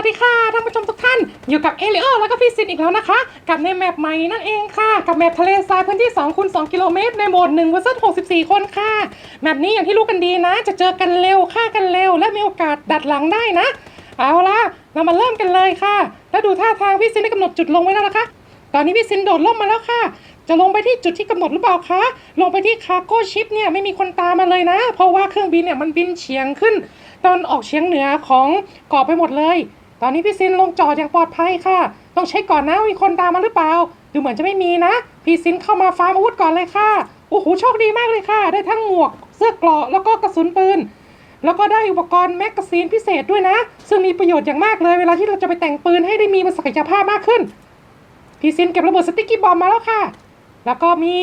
วัสดีค่ะท่านผู้ชมทุกท่าน อยู่กับเอลิโอแล้วก็พี่ซินอีกแล้วนะคะ กับในแมปใหม่นั่นเองค่ะ กับแมปทะเลทรายพื้นที่2คูณ2กิโลเมตร ในโหมด1 vs 64 คนค่ะ แมปนี้อย่างที่รู้กันดีนะ จะเจอกันเร็วฆ่ากันเร็ว และมีโอกาสดัดหลังได้นะ เอาละเรามาเริ่มกันเลยค่ะ แล้วดูท่าทางพี่ซินได้กำหนดจุดลงไว้แล้วนะคะ ตอนนี้พี่ซินโดดล่มมาแล้วค่ะ จะลงไปที่จุดที่กำหนดหรือเปล่าคะลงไปที่คาร์โก้ชิปเนี่ยไม่มีคนตามมาเลยนะ เพราะว่าเครื่องบินเนี่ยมันบินเฉียงขึ้นตอนออกเฉียงเหนือของเกาะไปหมดเลย ตอนนี้พี่ซินลงจอดอย่างปลอดภัยค่ะ ต้องเช็คก่อนนะมีคนตามมาหรือเปล่า ดูเหมือนจะไม่มีนะ พี่ซินเข้ามาฟาร์มอาวุธก่อนเลยค่ะ โอ้โหโชคดีมากเลยค่ะ ได้ทั้งหมวก เสื้อเกราะแล้วก็กระสุนปืน แล้วก็ได้อุปกรณ์แมกกาซีนพิเศษด้วยนะ ซึ่งมีประโยชน์อย่างมากเลย เวลาที่เราจะไปแต่งปืนให้ได้มีศักยภาพมากขึ้น พี่ซินเก็บระเบิดสติ๊กกี้บอมมาแล้วค่ะ แล้วก็มี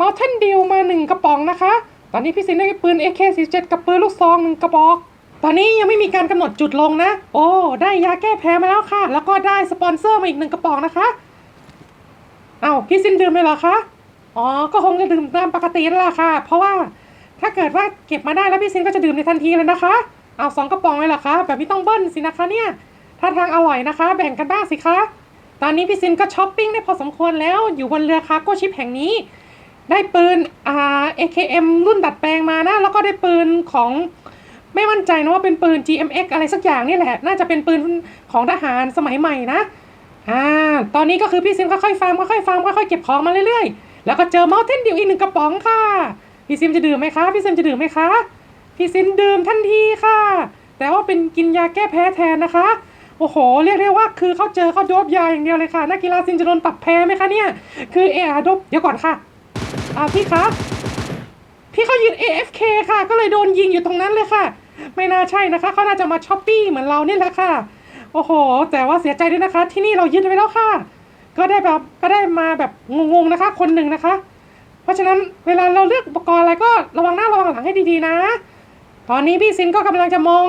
ม u ล t ทนดิวมาหนึ่งกระป๋องนะคะ ตอนนี้พี่ซินได้ปืน AK47 กับปืนลูกซองหนึ่งกระบอก ตอนนี้ยังไม่มีการกำหนดจุดลงนะ โอ้ ได้ยาแก้แพ้มาแล้วค่ะ แล้วก็ได้สปอนเซอร์มาอีกหนึ่งกระป๋องนะคะ เอาพี่ซินดื่มเลยเหรอคะ อ๋อ ก็คงจะดื่มตามปกตินั่นแหละค่ะ เพราะว่าถ้าเกิดว่าเก็บมาได้แล้วพี่ซินก็จะดื่มในทันทีเลยนะคะ เอาสองกระป๋องเลยเหรอคะ แบบนี้ต้องเบิ้ลสินะคะเนี่ย ถ้าทางอร่อยนะคะ แบ่งกันบ้างสิคะ ตอนนี้พี่ซินก็ช้อปปิ้งได้พอสมควรแล้ว อยู่บนเรือคาร์โก้ชิปแห่งนี้ได้ปืนอ่า AKM รุ่นดัดแปลงมานะ แล้วก็ได้ปืนของ ไม่มั่นใจนะว่าเป็นปืน GMX อะไรสักอย่างนี่แหละ น่าจะเป็นปืนของทหารสมัยใหม่นะ อ่า ตอนนี้ก็คือพี่ซิมค่อยๆฟาร์มค่อยๆฟาร์มค่อยๆเก็บของมาเรื่อยๆ แล้วก็เจอมอลเทนดิวอีกหนึ่งกระป๋องค่ะ พี่ซิมจะดื่มไหมคะ พี่ซิมจะดื่มไหมคะ พี่ซิมดื่มทันทีค่ะ แต่ว่าเป็นกินยาแก้แพ้แทนนะคะ โอ้โห เรียกได้ว่าคือเขาเจอเขาโดบยาอย่างเดียวเลยค่ะ นักกีฬาซินจะโดนปรับแพ้ไหมคะเนี่ย คือเออโดบเดี๋ยวก่อนค่ะอ่าพี่คะพี่เขายืน AFK ค่ะ ก็เลยโดนยิงอยู่ตรงนั้นเลยค่ะ ไม่น่าใช่นะคะ เขาน่าจะมาช้อปปี้เหมือนเรานี่แหละค่ะ โอ้โห แต่ว่าเสียใจด้วยนะคะ ที่นี่เรายึดไว้แล้วค่ะ ก็ได้แบบก็ได้มาแบบงงๆนะคะ คนหนึ่งนะคะ เพราะฉะนั้นเวลาเราเลือกอุปกรณ์อะไรก็ระวังหน้าระวังหลังให้ดีๆนะ ตอนนี้พี่ซินก็กำลังจะมอง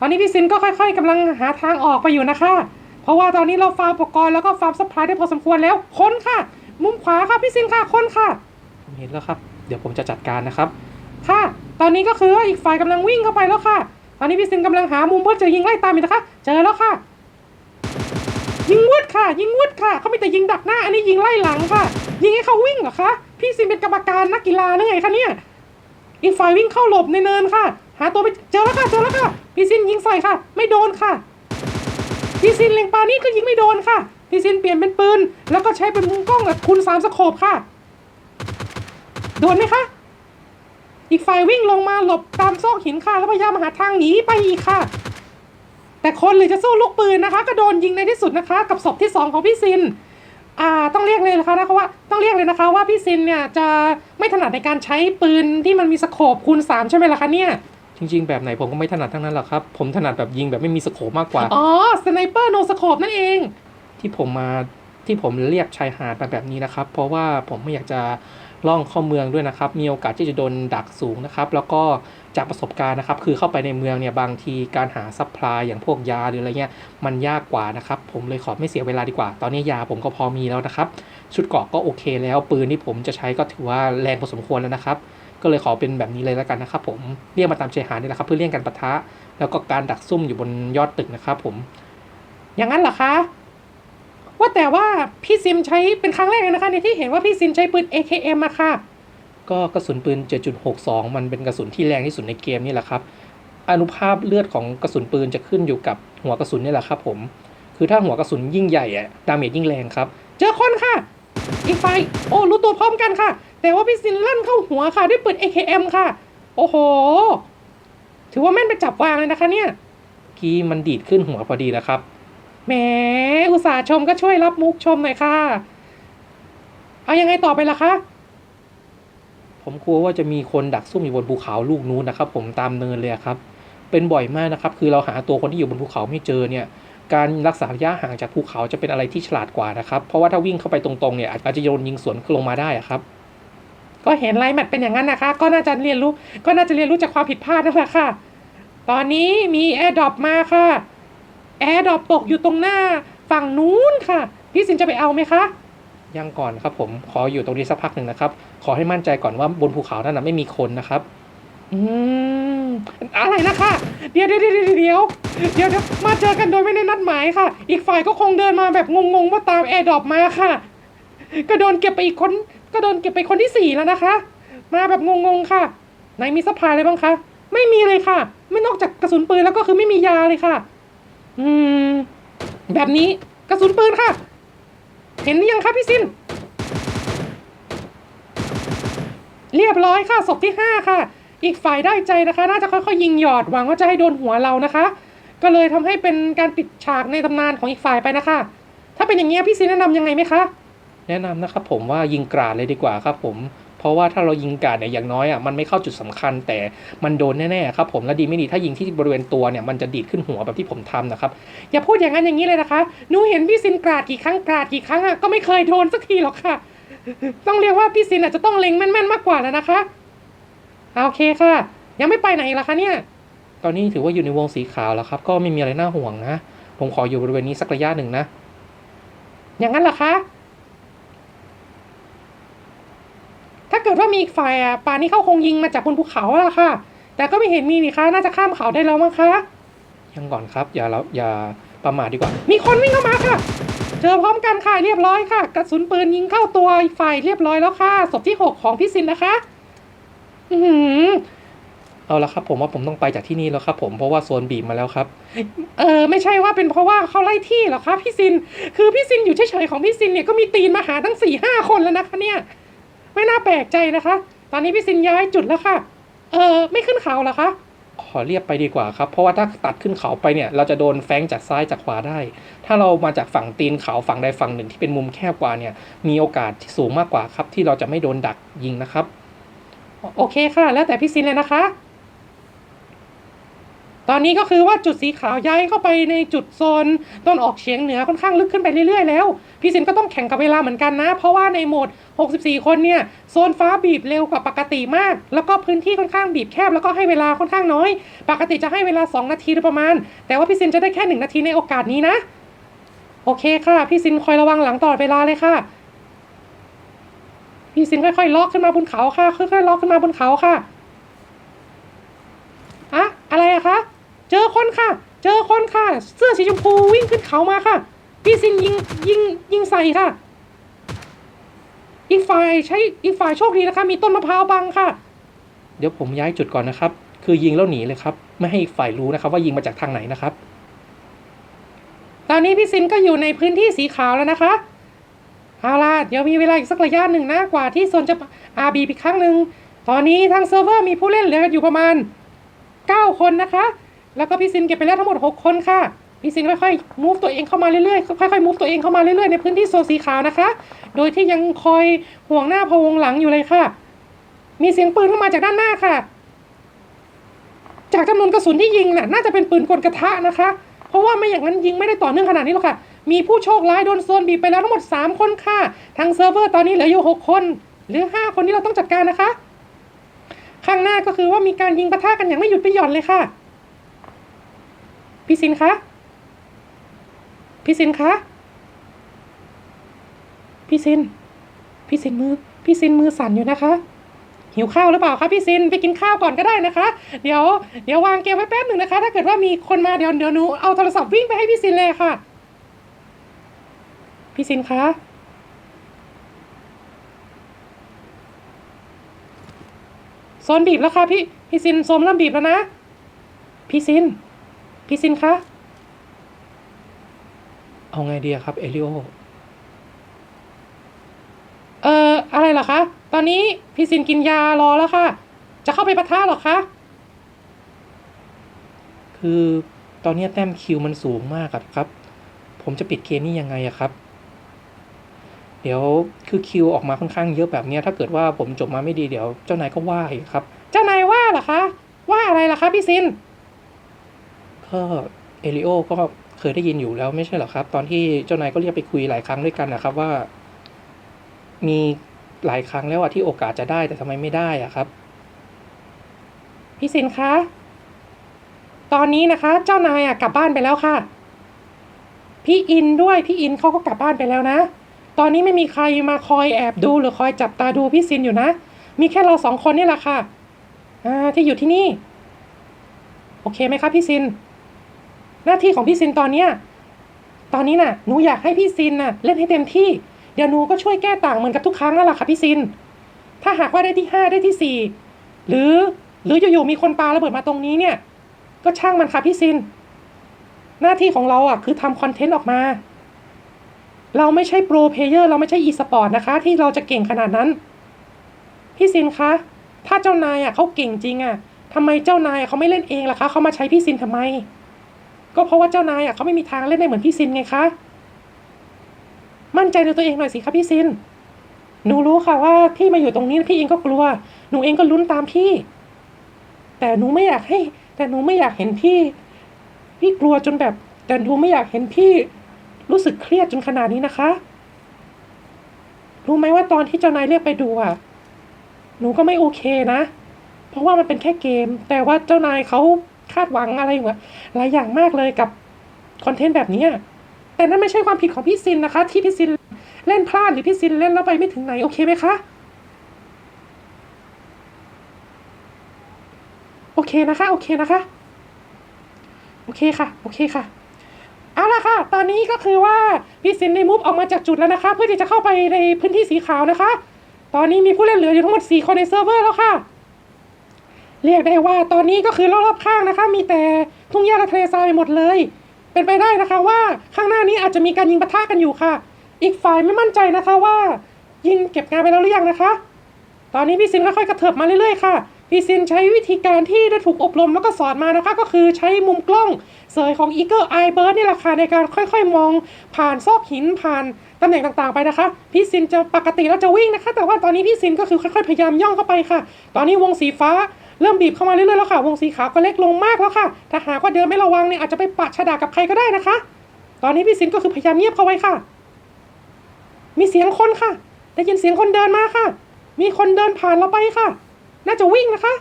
ตอนนี้พี่ซินก็ค่อยๆกำลังหาทางออกไปอยู่นะคะ เพราะว่าตอนนี้เราฟาร์มอุปกรณ์แล้วก็ฟาร์มซัพพลายได้พอสมควรแล้ว คนค่ะ มุมขวาค่ะพี่ซินค่ะ คนค่ะ เห็นแล้วครับ เดี๋ยวผมจะจัดการนะครับ ค่ะ ตอนนี้ก็คืออีกฝ่ายกำลังวิ่งเข้าไปแล้วค่ะ ตอนนี้พี่ซินกำลังหามุมเพื่อจะยิงไล่ตามอยู่นะคะ เจอแล้วค่ะ ยิงวืดค่ะ ยิงวืดค่ะ เขาไม่แต่ยิงดักหน้า อันนี้ยิงไล่หลังค่ะ ยิงให้เขาวิ่งเหรอคะ พี่ซินเป็นกรรมการนักกีฬาหรือไงคะเนี่ย อีกฝ่ายวิ่งเข้าหลบในเนินค่ะ หาตัวไปเจอแล้วค่ะ เจอแล้วค่ะ พี่ซินยิงใส่ค่ะ ไม่โดนค่ะ พี่ซินเล็งปานี่ก็ยิงไม่โดนค่ะ พี่ซินเปลี่ยนเป็นปืน แล้วก็ใช้เป็นมุมกล้องแบบคูณสามสโคปค่ะ โดนไหมคะ อีกฝ่ายวิ่งลงมาหลบตามซอกหินค่ะแล้วพยายามหาทางหนีไปอีกค่ะ แต่คนหรือจะสู้ลูกปืนนะคะ ก็โดนยิงในที่สุดนะคะ กับศพที่สองของพี่ซินอ่าต้องเรียกเลยนะคะนะคะว่าต้องเรียกเลยนะคะว่าพี่ซินเนี่ยจะไม่ถนัดในการใช้ปืนที่มันมีสโคปคูณสามใช่ไหมล่ะคะเนี่ยจริงๆ แบบไหนผมก็ไม่ถนัดทั้งนั้นหรอกครับ ผมถนัดแบบยิงแบบไม่มีสโคปมากกว่า อ๋อ สไนเปอร์โนสโคปนั่นเอง ที่ผมมาที่ผมเรียกชายหาดมาแบบนี้นะครับ เพราะว่าผมไม่อยากจะ ล่องเข้าเมืองด้วยนะครับ มีโอกาสที่จะโดนดักสูงนะครับ แล้วก็จากประสบการณ์นะครับ คือเข้าไปในเมืองเนี่ยบางทีการหาซัพพลายอย่างพวกยาหรืออะไรเงี้ยมันยากกว่านะครับ ผมเลยขอไม่เสียเวลาดีกว่า ตอนนี้ยาผมก็พอมีแล้วนะครับ ชุดเกราะก็โอเคแล้ว ปืนที่ผมจะใช้ก็ถือว่าแรงพอสมควรแล้วนะครับ ก็เลยขอเป็นแบบนี้เลยแล้วกันนะครับ ผมเรียกมาตามชายหาดนี่แหละครับ เพื่อเลี่ยงการปะทะ แล้วก็การดักซุ่มอยู่บนยอดตึกนะครับ ผม อย่างนั้นเหรอคะ แต่ว่าพี่ซิมใช้เป็นครั้งแรกเลยนะคะ ในที่เห็นว่าพี่ซิมใช้ปืน AKM อะค่ะ ก็กระสุนปืน 7.62 มันเป็นกระสุนที่แรงที่สุดในเกมนี่แหละครับ อนุภาพเลือดของกระสุนปืนจะขึ้นอยู่กับหัวกระสุนนี่แหละครับผม คือถ้าหัวกระสุนยิ่งใหญ่อะดาเมจยิ่งแรงครับ เจอคนค่ะ อีกฝ่ายโอ้รู้ตัวพร้อมกันค่ะ แต่ว่าพี่ซินลั่นเข้าหัวค่ะด้วยปืน AKM ค่ะ โอ้โห ถือว่าแม่นไปจับวางเลยนะคะเนี่ย กี้มันดีดขึ้นหัวพอดีแล้วครับ แหมอุตส่าห์ชมก็ช่วยรับมุกชมหน่อยค่ะ เอายังไงต่อไปล่ะคะ ผมกลัวว่าจะมีคนดักซุ่มอยู่บนภูเขาลูกนู้นนะครับ ผมตามเนินเลยครับ เป็นบ่อยมากนะครับ คือเราหาตัวคนที่อยู่บนภูเขาไม่เจอเนี่ย การรักษาระยะห่างจากภูเขาจะเป็นอะไรที่ฉลาดกว่านะครับ เพราะว่าถ้าวิ่งเข้าไปตรงๆเนี่ยอาจจะโยนยิงสวนลงมาได้อะครับ ก็เห็นไลน์แมทเป็นอย่างนั้นนะคะ ก็น่าจะเรียนรู้ ก็น่าจะเรียนรู้จากความผิดพลาดนั่นแหละค่ะ ตอนนี้มีแอร์ดรอปมาค่ะ แอร์ดรอปตกอยู่ตรงหน้าฝั่งนู้นค่ะ พี่สินจะไปเอาไหมคะ ยังก่อนครับผมขออยู่ตรงนี้สักพักหนึ่งนะครับ ขอให้มั่นใจก่อนว่าบนภูเขานั้นนะไม่มีคนนะครับ อืมมอะไรนะคะเดี๋ยวเดี๋ยวเดี๋ยวเดี๋ยวเดี๋ยวเดี๋ยวเดี๋ยวมาเจอกันโดยไม่ได้นัดหมายค่ะ อีกฝ่ายก็คงเดินมาแบบงงๆว่าตามแอร์ดรอปมาค่ะ ก็โดนเก็บไปอีกคน ก็โดนเก็บไปคนที่สี่แล้วนะคะ มาแบบงงๆค่ะไหนมีสะพายอะไรบ้างคะ ไม่มีเลยค่ะ ไม่นอกจากกระสุนปืนแล้วก็คือไม่มียาเลยค่ะ อืม แบบนี้กระสุนปืนค่ะ เห็นหรือยังคะพี่ซิน เรียบร้อยค่ะศพที่ห้าค่ะ อีกฝ่ายได้ใจนะคะ น่าจะค่อยๆยิงหยอดหวังว่าจะให้โดนหัวเรานะคะ ก็เลยทำให้เป็นการปิดฉากในตำนานของอีกฝ่ายไปนะคะ ถ้าเป็นอย่างนี้ยพี่ซินแนะนำยังไงไหมคะ แนะนำนะครับผมว่ายิงกราดเลยดีกว่าครับผม เพราะว่าถ้าเรายิงกาดเนี่ยอย่างน้อยอะมันไม่เข้าจุดสำคัญ แต่มันโดนแน่ๆครับผมและดีไม่ดีถ้ายิงที่บริเวณตัวเนี่ยมันจะดีดขึ้นหัวแบบที่ผมทำนะครับอย่าพูดอย่างนั้นอย่างนี้เลยนะคะหนูเห็นพี่ซินกราดกี่ครั้งกราดกี่ครั้งอะก็ไม่เคยโดนสักทีหรอกค่ะ ต้องเรียกว่าพี่ซินอาจจะต้องเล็งแม่นๆมากกว่าแล้วนะคะโอเคค่ะ ยังไม่ไปไหนอีกละคะเนี่ยตอนนี้ถือว่าอยู่ในวงสีขาวแล้วครับ ก็ไม่มีอะไรน่าห่วงนะ ผมขออยู่บริเวณนี้สักระยะหนึ่งนะ อย่างนั้นเหรอคะ ถ้าเกิดว่ามีอีกฝ่ายอะป่านนี้เขาคงยิงมาจากบนภูเขาแล้วล่ะค่ะ แต่ก็ไม่เห็นมีนี่คะน่าจะข้ามเขาได้แล้วมั้งคะยังก่อนครับ อย่าเราอย่าประมาทดีกว่า มีคนวิ่งเข้ามาค่ะ เจอพร้อมกันค่ะเรียบร้อยค่ะ กระสุนปืนยิงเข้าตัวอีกฝ่ายเรียบร้อยแล้วค่ะศพที่หกของพี่ซินนะคะ อือหือเอาละครับ ผมว่าผมต้องไปจากที่นี่แล้วครับ ผมเพราะว่าโซนบีบมาแล้วครับ เออไม่ใช่ว่าเป็นเพราะว่าเขาไล่ที่หรอคะพี่ซิน คือพี่ซินอยู่เฉยๆของพี่ซินเนี่ยก็มีตีนมาหาตั้งสี่ห้าคนแล้วนะคะเนี่ย ไม่น่าแปลกใจนะคะ ตอนนี้พี่ซินย้ายจุดแล้วค่ะ เออไม่ขึ้นเขาเหรอคะ ขอเรียบไปดีกว่าครับ เพราะว่าถ้าตัดขึ้นเขาไปเนี่ย เราจะโดนแฟงจากซ้ายจากขวาได้ ถ้าเรามาจากฝั่งตีนเขาฝั่งใดฝั่งหนึ่งที่เป็นมุมแคบกว่าเนี่ย มีโอกาสที่สูงมากกว่าครับ ที่เราจะไม่โดนดักยิงนะครับ โอเคค่ะ แล้วแต่พี่ซินเลยนะคะ ตอนนี้ก็คือว่าจุดสีขาวย้ายเข้าไปในจุดโซนต้นออกเฉียงเหนือค่อนข้างลึกขึ้นไปเรื่อยๆแล้วพี่ซินก็ต้องแข่งกับเวลาเหมือนกันนะ เพราะว่าในโหมด 64 คนเนี่ยโซนฟ้าบีบเร็วกว่าปกติมาก แล้วก็พื้นที่ค่อนข้างบีบแคบแล้วก็ให้เวลาค่อนข้างน้อย ปกติจะให้เวลา 2 นาทีโดยประมาณ แต่ว่าพี่ซินจะได้แค่ 1 นาทีในโอกาสนี้นะ โอเคค่ะ พี่ซินคอยระวังหลังตลอดเวลาเลยค่ะ พี่ซินค่อยๆล็อกขึ้นมาบนเขาค่ะค่อยๆล็อกขึ้นมาบนเขาค่ะ อะอะไรอะคะ เจอคนค่ะ เจอคนค่ะ เสื้อสีชมพูวิ่งขึ้นเขามาค่ะ พี่ซินยิงยิงยิงใส่ค่ะ อีกฝ่ายใช้อีกฝ่ายโชคดีนะคะ มีต้นมะพร้าวบังค่ะ เดี๋ยวผมย้ายจุดก่อนนะครับ คือยิงแล้วหนีเลยครับ ไม่ให้อีกฝ่ายรู้นะครับว่ายิงมาจากทางไหนนะครับ ตอนนี้พี่ซินก็อยู่ในพื้นที่สีขาวแล้วนะคะเอาล่ะเดี๋ยวมีเวลาอีกสักระยะหนึ่งนะกว่าที่โซนจะอาบีอีกครั้งหนึ่งตอนนี้ทางเซิร์ฟเวอร์มีผู้เล่นเหลืออยู่ประมาณ 9 คนนะคะ แล้วก็พี่ซินเก็บไปแล้วทั้งหมด 6 คนค่ะ พี่ซินค่อยๆ move ตัวเองเข้ามาเรื่อยๆ ค่อยๆ move ตัวเองเข้ามาเรื่อยๆ ในพื้นที่โซนสีขาวนะคะ โดยที่ยังคอยห่วงหน้าพะวงหลังอยู่เลยค่ะ มีเสียงปืนเข้ามาจากด้านหน้าค่ะ จากจำนวนกระสุนที่ยิงน่ะ น่าจะเป็นปืนกลกระทะนะคะ เพราะว่าไม่อย่างนั้นยิงไม่ได้ต่อเนื่องขนาดนี้หรอกค่ะ มีผู้โชคร้ายโดนโซนบีบไปแล้วทั้งหมด 3 คนค่ะ ทางเซิร์ฟเวอร์ตอนนี้เหลืออยู่ 6 คน หรือ 5 คนที่เราต้องจัดการนะคะ ข้างหน้าก็คือว่ามีการยิงปะทะกันอย่างไม่หยุดไม่หย่อนเลยค่ะพี่ซินคะพี่ซินคะพี่ซินพี่ซินมือพี่ซินมือสั่นอยู่นะคะ หิวข้าวหรือเปล่าคะพี่ซินไปกินข้าวก่อนก็ได้นะคะ เดี๋ยวเดี๋ยววางเกมไว้แป๊บหนึ่งนะคะ ถ้าเกิดว่ามีคนมาเดี๋ยวเดี๋ยวหนูเอาโทรศัพท์วิ่งไปให้พี่ซินเลยค่ะ พี่ซินคะ โซนบีบแล้วค่ะพี่พี่ซินโซนเริ่มบีบแล้วนะ พี่ซิน พี่ซินคะ เอาไงดีครับ เอลิโอ เอ่อ อะไรเหรอคะ ตอนนี้พี่ซินกินยารอแล้วค่ะ จะเข้าไปปะทะหรอคะ คือตอนนี้แต้มคิวมันสูงมากครับ ผมจะปิดเกมนี้ยังไงอะครับ เดี๋ยวคือคิวออกมาค่อนข้างเยอะแบบนี้ถ้าเกิดว่าผมจบมาไม่ดีเดี๋ยวเจ้านายก็ว่าอีกครับ เจ้านายว่าเหรอคะว่าอะไรล่ะคะพี่ซินก็เอลิโอก็เคยได้ยินอยู่แล้วไม่ใช่เหรอครับ ตอนที่เจ้านายก็เรียกไปคุยหลายครั้งด้วยกันนะครับว่า มีหลายครั้งแล้วอะที่โอกาสจะได้แต่ทำไมไม่ได้อะครับ พี่ซินคะตอนนี้นะคะ เจ้านายอะกลับบ้านไปแล้วค่ะ พี่อินด้วยพี่อินเขาก็กลับบ้านไปแล้วนะ ตอนนี้ไม่มีใครมาคอยแอบดูหรือคอยจับตาดูพี่ซินอยู่นะ มีแค่เราสองคนนี่แหละค่ะอ่าที่อยู่ที่นี่ โอเคไหมคะพี่ซิน หน้าที่ของพี่ซินตอนเนี้ยตอนนี้น่ะหนูอยากให้พี่ซินน่ะเล่นให้เต็มที่ เดี๋ยวหนูก็ช่วยแก้ต่างเหมือนกับทุกครั้งนั่นแหละค่ะพี่ซิน ถ้าหากว่าได้ที่ห้าได้ที่สี่หรือหรืออยู่ๆมีคนปาระเบิดมาตรงนี้เนี่ย ก็ช่างมันค่ะพี่ซิน หน้าที่ของเราอะคือทำคอนเทนต์ออกมา เราไม่ใช่โปรเพเยอร์เราไม่ใช่อีสปอร์ตนะคะ ที่เราจะเก่งขนาดนั้น พี่ซินคะ ถ้าเจ้านายอะเขาเก่งจริงอะทำไมเจ้านายเขาไม่เล่นเองล่ะคะเขามาใช้พี่ซินทำไม ก็เพราะว่าเจ้านายอะเขาไม่มีทางเล่นได้เหมือนพี่ซินไงคะ มั่นใจในตัวเองหน่อยสิคะพี่ซิน หนูรู้ค่ะว่าพี่มาอยู่ตรงนี้พี่เองก็กลัว หนูเองก็ลุ้นตามพี่ แต่หนูไม่อยากให้ แต่หนูไม่อยากเห็นพี่ พี่กลัวจนแบบ แต่หนูไม่อยากเห็นพี่ รู้สึกเครียดจนขนาดนี้นะคะ รู้ไหมว่าตอนที่เจ้านายเรียกไปดูอะหนูก็ไม่โอเคนะ เพราะว่ามันเป็นแค่เกม แต่ว่าเจ้านายเขาคาดหวังอะไรหลายอย่างมากเลยกับคอนเทนต์แบบนี้แต่นั่นไม่ใช่ความผิดของพี่ซินนะคะ ที่พี่ซินเล่นพลาดหรือพี่ซินเล่นแล้วไปไม่ถึงไหนโอเคไหมคะ โอเคนะคะ โอเคนะคะ โอเคค่ะ โอเคค่ะ เอาละค่ะ ตอนนี้ก็คือว่าพี่ซินได้มุฟออกมาจากจุดแล้วนะคะ เพื่อที่จะเข้าไปในพื้นที่สีขาวนะคะ ตอนนี้มีผู้เล่นเหลืออยู่ทั้งหมด 4 คนในเซิร์ฟเวอร์แล้วค่ะ เรียกได้ว่าตอนนี้ก็คือรอบๆข้างนะคะ มีแต่ทุ่งหญ้าและทะเลทรายหมดเลย เป็นไปได้นะคะว่าข้างหน้านี้อาจจะมีการยิงปะทะกันอยู่ค่ะ อีกฝ่ายไม่มั่นใจนะคะว่า ยิงเก็บงานไปแล้วหรือยังนะคะ ตอนนี้พี่ซินค่อยๆกระเถิบมาเรื่อยๆค่ะ พี่ซินใช้วิธีการที่ได้ถูกอบรมแล้วก็สอนมานะคะ ก็คือใช้มุมกล้องเสยของ Eagle Eye Bird นี่แหละค่ะในการค่อยๆ มองผ่านซอกหินผ่านตำแหน่งต่างๆไปนะคะ พี่ซินจะปกติแล้วจะวิ่งนะคะ แต่ว่าตอนนี้พี่ซินก็คือค่อยๆ พยายามย่องเข้าไปค่ะ ตอนนี้วงสีฟ้าเริ่มบีบเข้ามาเรื่อยๆแล้วค่ะ วงสีขาวก็เล็กลงมากแล้วค่ะ ถ้าหากว่าเดินไม่ระวังเนี่ยอาจจะไปปะฉะดากับใครก็ได้นะคะ ตอนนี้พี่ซินก็คือพยายามเงียบเข้าไว้ค่ะ มีเสียงคนค่ะ ได้ยินเสียงคนเดินมาค่ะ มีคนเดินผ่านเราไปค่ะ น่าจะวิ่งนะคะ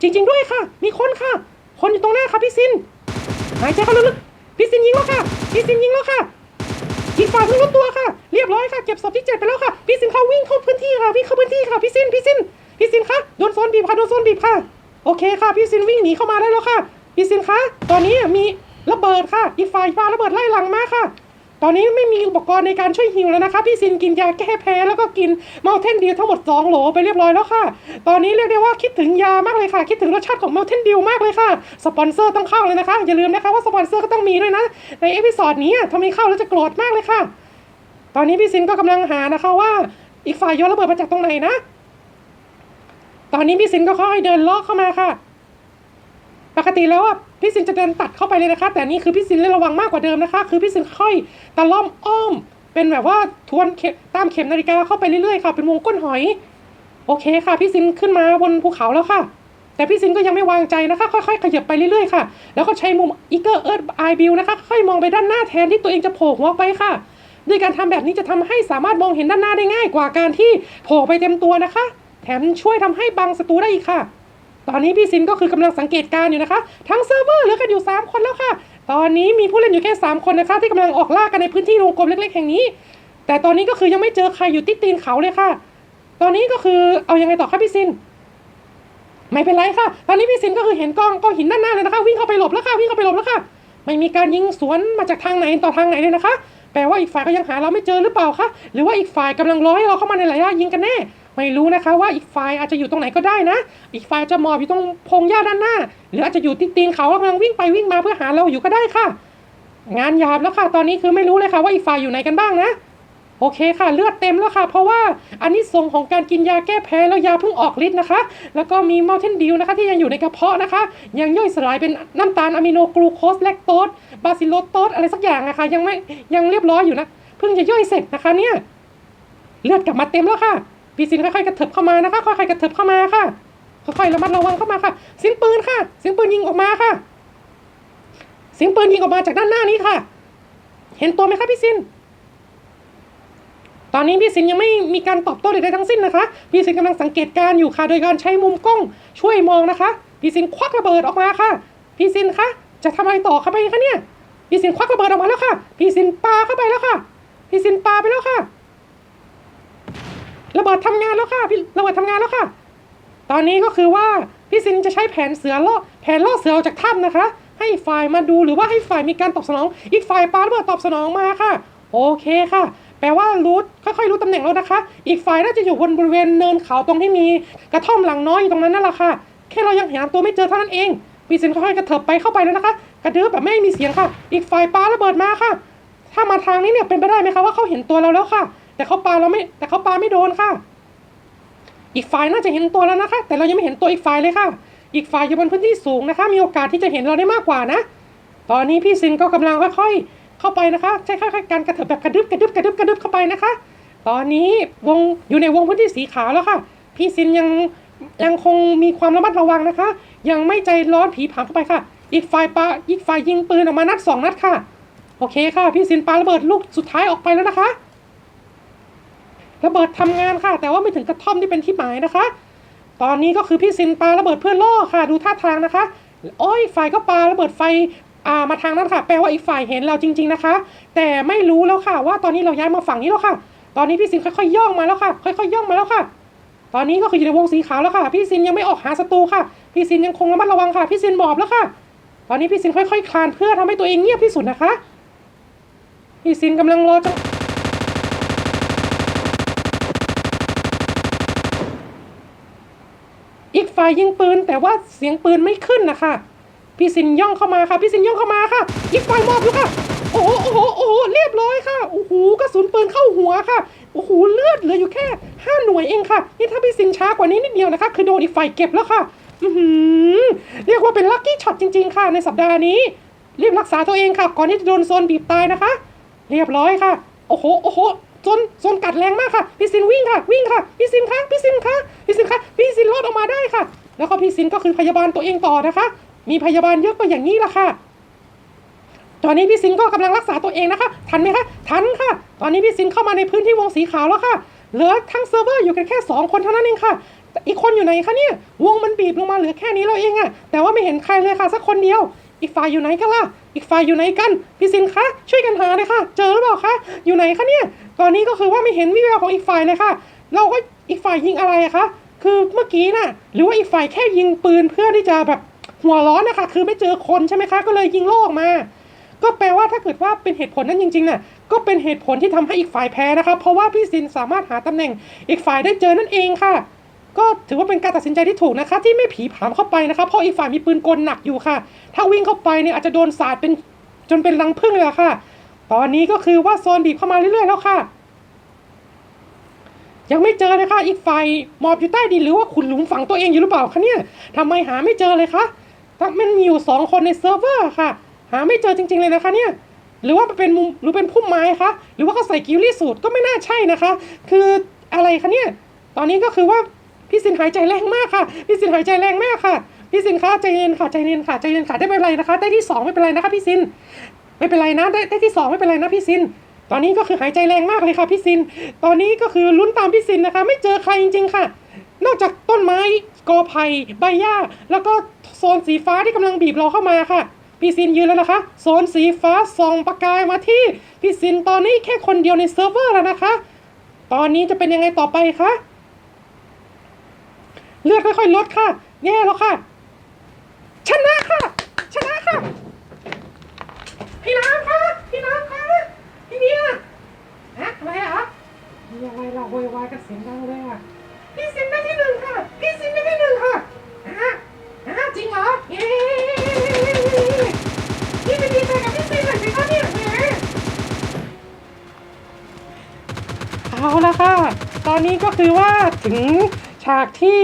จริง ๆ ด้วยค่ะ มีคนค่ะ คนอยู่ตรงหน้าค่ะพี่ซินหายใจเข้าลึกๆพี่ซินยิงแล้วค่ะพี่ซินยิงแล้วค่ะอีกฝ่ายเพิ่งรู้ตัวค่ะ เรียบร้อยค่ะ เก็บศพที่เจ็ดไปแล้วค่ะ พี่ซินเขาวิ่งเข้าพื้นที่ค่ะ วิ่งเข้าพื้นที่ค่ะ พี่ซิน พี่ซิน พี่ซินคะ โดนโซนบีบค่ะ โดนโซนบีบค่ะ โอเคค่ะ พี่ซินวิ่งหนีเข้ามาได้แล้วค่ะ พี่ซินคะ ตอนนี้มีระเบิดค่ะ อีกฝ่ายปาระเบิดไล่หลังมาค่ะ ตอนนี้ไม่มีอุปกรณ์ในการช่วยฮิวแล้วนะคะ พี่ซินกินยาแก้แพ้แล้วก็กินเมลเทนดิวทั้งหมด 2 โหลไปเรียบร้อยแล้วค่ะ ตอนนี้เรียกได้ว่าคิดถึงยามากเลยค่ะ คิดถึงรสชาติของเมลเทนดิวมากเลยค่ะ สปอนเซอร์ต้องเข้าเลยนะคะ อย่าลืมนะคะว่าสปอนเซอร์ก็ต้องมีด้วยนะ ในเอพิซอดนี้ถ้าไม่เข้าแล้วจะโกรธมากเลยค่ะ ตอนนี้พี่ซินก็กำลังหานะคะว่าอีกฝ่ายโยนระเบิดมาจากตรงไหนนะ ตอนนี้พี่ซินก็ค่อยเดินเลาะเข้ามาค่ะ ปกติแล้วอะ พี่ซินจะเดินตัดเข้าไปเลยนะคะ แต่นี่คือพี่ซินเล่นระวังมากกว่าเดิมนะคะ คือพี่ซินค่อยตะล่อมอ้อม เป็นแบบว่าทวนเข็มตามเข็มนาฬิกาเข้าไปเรื่อยๆค่ะ เป็นวงก้นหอย โอเคค่ะ พี่ซินขึ้นมาบนภูเขาแล้วค่ะ แต่พี่ซินก็ยังไม่วางใจนะคะ ค่อยๆขยับไปเรื่อยๆค่ะ แล้วก็ใช้มุมอีเกอร์เอิร์ธไอบิลนะคะ ค่อยมองไปด้านหน้าแทนที่ตัวเองจะโผล่หัวไปค่ะด้วยการทำแบบนี้จะทำให้สามารถมองเห็นด้านหน้าได้ง่ายกว่าการที่โผล่ไปเต็มตัวนะคะ แถมช่วยทำให้บังศัตรูได้อีกค่ะ ตอนนี้พี่ซินก็คือกำลังสังเกตการอยู่นะคะ ทั้งเซิร์ฟเวอร์เหลือกันอยู่ 3 คนแล้วค่ะ ตอนนี้มีผู้เล่นอยู่แค่ 3 คนนะคะ ที่กำลังออกล่ากันในพื้นที่วงกลมเล็กๆแห่งนี้ แต่ตอนนี้ก็คือยังไม่เจอใครอยู่ที่ตีนเขาเลยค่ะ ตอนนี้ก็คือเอายังไงต่อคะพี่ซิน ไม่เป็นไรค่ะ ตอนนี้พี่ซินก็คือเห็นกองกองหินด้านหน้าเลยนะคะ วิ่งเข้าไปหลบแล้วค่ะวิ่งเข้าไปหลบแล้วค่ะ ไม่มีการยิงสวนมาจากทางไหนต่อทางไหนเลยนะคะ แปลว่าอีกฝ่ายก็ยังหาเราไม่เจอหรือเปล่าคะหรือว่าอีกฝ่ายกำลังรอให้เราเข้ามาในระยะยิงกันแน่ ไม่รู้นะคะว่าอีกฝ่ายอาจจะอยู่ตรงไหนก็ได้นะ อีกฝ่ายจะหมอบอยู่ตรงพงหญ้าด้านหน้า หรืออาจจะอยู่ที่ตีนเขาแล้วกำลังวิ่งไปวิ่งมาเพื่อหาเราอยู่ก็ได้ค่ะ งานหยาบแล้วค่ะ ตอนนี้คือไม่รู้เลยค่ะว่าอีกฝ่ายอยู่ไหนกันบ้างนะ โอเคค่ะ เลือดเต็มแล้วค่ะ เพราะว่าอันนี้ส่งของการกินยาแก้แพ้แล้วยาเพิ่งออกฤทธิ์นะคะ แล้วก็มีมัลเทนดิวนะคะที่ยังอยู่ในกระเพาะนะคะ ยังย่อยสลายเป็นน้ำตาลอะมิโนกลูโคสแลคโตสบาซิลโลโตสอะไรสักอย่างนะคะยังไม่ยังเรียบร้อยอยู่นะ เพิ่งจะย่อยเสร็จนะคะเนี่ย เลือดกลับมาเต็มแล้วค่ะ พี่ซินค่อยๆกระเถิบเข้ามานะคะค่อยๆกระเถิบเข้ามาค่ะค่อยๆระมัดระวังเข้ามาค่ะเสียงปืนค่ะ เสียงปืนยิงออกมาค่ะ เสียงปืนยิงออกมาจากด้านหน้านี้ค่ะ เห็นตัวไหมคะพี่ซิน ตอนนี้พี่สินยังไม่มีการตอบโต้ใดๆทั้งสิ้นนะคะ พี่สินกำลังสังเกตการอยู่ค่ะ โดยการใช้มุมกล้องช่วยมองนะคะ พี่สินควักระเบิดออกมาค่ะ พี่สินคะจะทำอะไรต่อคะไปคะเนี่ย พี่สินควักระเบิดออกมาแล้วค่ะ พี่สินปาเข้าไปแล้วค่ะ พี่สินปาไปแล้วค่ะ ระเบิดทำงานแล้วค่ะพี่ระเบิดทำงานแล้วค่ะ ตอนนี้ก็คือว่าพี่ซินจะใช้แผนเสือล่อแผนล่อเสือออกจากถ้ำนะคะ ให้ฝ่ายมาดูหรือว่าให้ฝ่ายมีการตอบสนอง อีกฝ่ายปาระเบิดตอบสนองมาค่ะ โอเคค่ะ แปลว่ารู้ค่อยๆรู้ตำแหน่งแล้วนะคะ อีกฝ่ายน่าจะอยู่บนบริเวณเนินเขาตรงที่มีกระท่อมหลังน้อยอยู่ตรงนั้นนั่นแหละค่ะ แค่เรายังหาตัวไม่เจอเท่านั้นเองพี่ซินค่อยๆกระเถิบไปเข้าไปแล้วนะคะ กระดื้อแบบไม่มีเสียงค่ะ อีกฝ่ายปาระเบิดมาค่ะ ถ้ามาทางนี้เนี่ยเป็นไปได้ไหมคะว่าเขาเห็นตัวเราแล้วค่ะ แต่เขาปาเราไม่ แต่เขาปาไม่โดนค่ะ อีกฝ่ายน่าจะเห็นตัวแล้วนะคะ แต่เรายังไม่เห็นตัวอีกฝ่ายเลยค่ะ อีกฝ่ายอยู่บนพื้นที่สูงนะคะ มีโอกาสที่จะเห็นเราได้มากกว่านะ ตอนนี้พี่ซินก็กำลังค่อยๆ เข้าไปนะคะ ใช้ค่อยๆการกระเถิบแบบกระดึบกระดึบกระดึบกระดึบเข้าไปนะคะ ตอนนี้วงอยู่ในวงพื้นที่สีขาวแล้วค่ะ พี่ซินยังยังคงมีความระมัดระวังนะคะ ยังไม่ใจร้อนผีผามเข้าไปค่ะ อีกฝ่ายปาอีกฝ่ายยิงปืนออกมานัดสองนัดค่ะ โอเคค่ะ พี่ซินปาระเบิดลูกสุดท้ายออกไปแล้วนะคะ ระเบิดทำงานค่ะ แต่ว่าไม่ถึงกระท่อมที่เป็นที่หมายนะคะ ตอนนี้ก็คือพี่ซินปาระเบิดเพื่อล่อค่ะ ดูท่าทางนะคะโอ้ยฝ่ายก็ปาระเบิดไฟอ่ามาทางนั้นค่ะ แปลว่าอีกฝ่ายเห็นเราจริง ๆนะคะ แต่ไม่รู้แล้วค่ะ ว่าตอนนี้เราย้ายมาฝั่งนี้แล้วค่ะ ตอนนี้พี่ซินค่อยๆย่องมาแล้วค่ะ ค่อยๆย่องมาแล้วค่ะ ตอนนี้ก็คืออยู่ในวงสีขาวแล้วค่ะ พี่ซินยังไม่ออกหาศัตรูค่ะ พี่ซินยังคงระมัดระวังค่ะ พี่ซินหมอบแล้วค่ะ ตอนนี้พี่ซินค่อยๆคลานเพื่อทำให้ตัวเองเงียบที่สุดนะคะ พี่ซินกำลังรอจัง อีกฝ่ายยิงปืน แต่ว่าเสียงปืนไม่ขึ้นนะคะพี่ซินย่องเข้ามาค่ะพี่ซินย่องเข้ามาค่ะ อีกฝ่ายมอบอยู่ค่ะ โอ้โหโอ้โหโอ้โหเรียบร้อยค่ะโอ้โหกระสุนปืนเข้าหัวค่ะโอ้โหเลือดเหลืออยู่แค่ห้าหน่วยเองค่ะนี่ถ้าพี่ซินช้ากว่านี้นิดเดียวนะคะ คือโดนอีกฝ่ายเก็บแล้วค่ะเรียกว่าเป็นลัคกี้ช็อตจริงๆ ค่ะ ในสัปดาห์นี้รีบรักษาตัวเองค่ะ ก่อนที่จะโดนโซนบีบตายนะคะ เรียบร้อยค่ะ โอ้โหโอ้โห โซนโซนกัดแรงมากค่ะ พี่ซินวิ่งค่ะ วิ่งค่ะ พี่ซินคะพี่ซินคะพี่ซินคะพี่ซินรอดออกมาได้ค่ะ แล้วก็พี่ซินก็คือพยาบาลตัวเองต่อนะคะ มีพยาบาลเยอะก็อย่างนี้ละค่ะ ตอนนี้พี่ซินก็กำลังรักษาตัวเองนะคะ ทันไหมคะ ทันค่ะ ตอนนี้พี่ซินเข้ามาในพื้นที่วงสีขาวแล้วค่ะ เหลือทั้งเซิร์ฟเวอร์อยู่กันแค่สองคนเท่านั้นเองค่ะ อีกคนอยู่ไหนคะเนี่ย วงมันบีบลงมาเหลือแค่นี้แล้วเองอะแต่ว่าไม่เห็นใครเลยค่ะสักคนเดียว อีกฝ่ายอยู่ไหนกันล่ะ อีกฝ่ายอยู่ไหนกัน พี่ซินคะ ช่วยกันหาเลยค่ะ เจอหรือเปล่าคะ อยู่ไหนคะเนี่ย ตอนนี้ก็คือว่าไม่เห็นวิแววของอีกฝ่ายเลยค่ะ เราก็อีกฝ่ายยิงอะไรอะคะ คือเมื่อกี้น่ะ หรือว่าอีกฝ่ายแค่ยิงปืนเพื่อที่จะแบบหัวร้อนนะคะ คือไม่เจอคนใช่ไหมคะ ก็เลยยิงโล่ออกมา ก็แปลว่าถ้าเกิดว่าเป็นเหตุผลนั้นจริงๆน่ะ ก็เป็นเหตุผลที่ทำให้อีกฝ่ายแพ้นะคะ เพราะว่าพี่ซินสามารถหาตำแหน่งอีกฝ่ายได้เจอนั่นเองค่ะ ก็ถือว่าเป็นการตัดสินใจที่ถูกนะคะ ที่ไม่ผีผามเข้าไปนะคะเพราะอีกฝ่ายมีปืนกลหนักอยู่ค่ะ ถ้าวิ่งเข้าไปเนี่ยอาจจะโดนสาดเป็นจนเป็นรังผึ้งเลยค่ะ ตอนนี้ก็คือว่าโซนบีบเข้ามาเรื่อยๆแล้วค่ะ ยังไม่เจอเลยค่ะอีกฝ่ายหมอบอยู่ใต้ดินหรือว่าขุดหลุมฝังตัวเองอยู่หรือเปล่าคะเนี่ยทำไมหาไม่เจอเลยคะถ้ามันมีอยู่สองคนในเซิร์ฟเวอร์ค่ะ หาไม่เจอจริง ๆเลยนะคะเนี่ยหรือว่าเป็นมุมหรือเป็นพุ่มไม้คะหรือว่าเขาใส่กิลลี่สูตรก็ไม่น่าใช่นะคะ คืออะไรคะเนี่ยตอนนี้ก็คือว่า พี่สินหายใจแรงมากค่ะพี่สินหายใจแรงมากค่ะพี่สินคะใจเย็นค่ะใจเย็นค่ะใจเย็นค่ะได้ไม่เป็นไรนะคะ ได้ที่สองไม่เป็นไรนะคะพี่สินไม่เป็นไรนะได้ได้ที่สองไม่เป็นไรนะพี่ซินตอนนี้ก็คือหายใจแรงมากเลยค่ะพี่ซินตอนนี้ก็คือลุ้นตามพี่ซินนะคะ ไม่เจอใครจริง ๆค่ะ นอกจากต้นไม้กอไผ่ใบหญ้า แล้วก็โซนสีฟ้าที่กำลังบีบเราเข้ามาค่ะพี่ซินยืนแล้วนะคะ โซนสีฟ้าส่องประกายมาที่พี่ซินตอนนี้แค่คนเดียวในเซิร์ฟเวอร์แล้วนะคะ ตอนนี้จะเป็นยังไงต่อไปคะ เลือดค่อยๆลดค่ะ แย่แล้วค่ะ ชนะค่ะ ชนะค่ะ พี่น้ำค่ะ พี่น้ำค่ะพี่เบียฮะอะไรอะมีอะไรล่ะโวยวายกันเสียงดังเลยอะพี่ซินได้ที่หนึ่งค่ะ พี่ซินได้ที่หนึ่งค่ะฮะฮะจริงเหรอเย้พี่ไปดีใจกับพี่ซินหน่อยสิคะเนี่ยเอาละค่ะ ตอนนี้ก็คือว่าถึง ฉากที่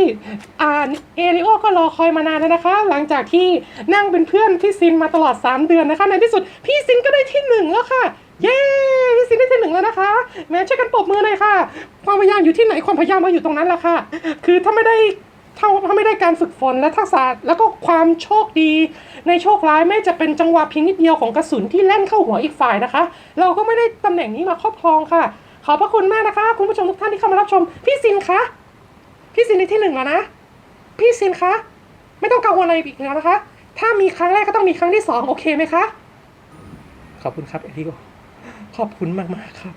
อ่านเอริโอก็รอคอยมานานแล้วนะคะ หลังจากที่นั่งเป็นเพื่อนพี่ซินมาตลอด 3 เดือนนะคะ ในที่สุดพี่ซินก็ได้ที่หนึ่งแล้วค่ะ เย้พี่ซินได้ที่หนึ่งแล้วนะคะ แม้ช่วยกันปรบมือหน่อยค่ะ ความพยายามอยู่ที่ไหนความพยายามก็อยู่ตรงนั้นแหละค่ะ คือถ้าไม่ได้ถ้าถ้าไม่ได้การฝึกฝนและทักษะแล้วก็ความโชคดี ในโชคร้ายไม่จะเป็นจังหวะเพียงนิดเดียวของกระสุนที่แล่นเข้าหัวอีกฝ่ายนะคะ เราก็ไม่ได้ตำแหน่งนี้มาครอบครองค่ะ ขอบพระคุณมากนะคะ คุณผู้ชมทุกท่านที่เข้ามารับชม พี่ซินคะ พี่ซินได้ที่หนึ่งแล้วนะ พี่ซินคะ ไม่ต้องกังวลอะไรอีกแล้วนะคะ ถ้ามีครั้งแรกก็ต้องมีครั้งที่สองโอเคไหมคะ ขอบคุณครับเอริโอขอบคุณมากมากๆครับ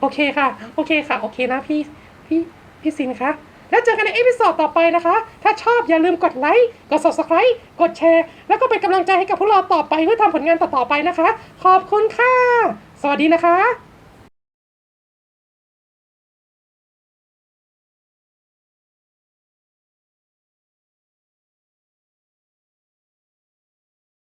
โอเคค่ะ โอเคค่ะ โอเคนะพี่พี่พี่ซินคะ แล้วเจอกันในเอพิโซดต่อไปนะคะ ถ้าชอบอย่าลืมกดไลค์ กด subscribe กดแชร์ แล้วก็เป็นกำลังใจให้กับพวกเราต่อไปเพื่อทำผลงานต่อๆไปนะคะ ขอบคุณค่ะ สวัสดีนะคะ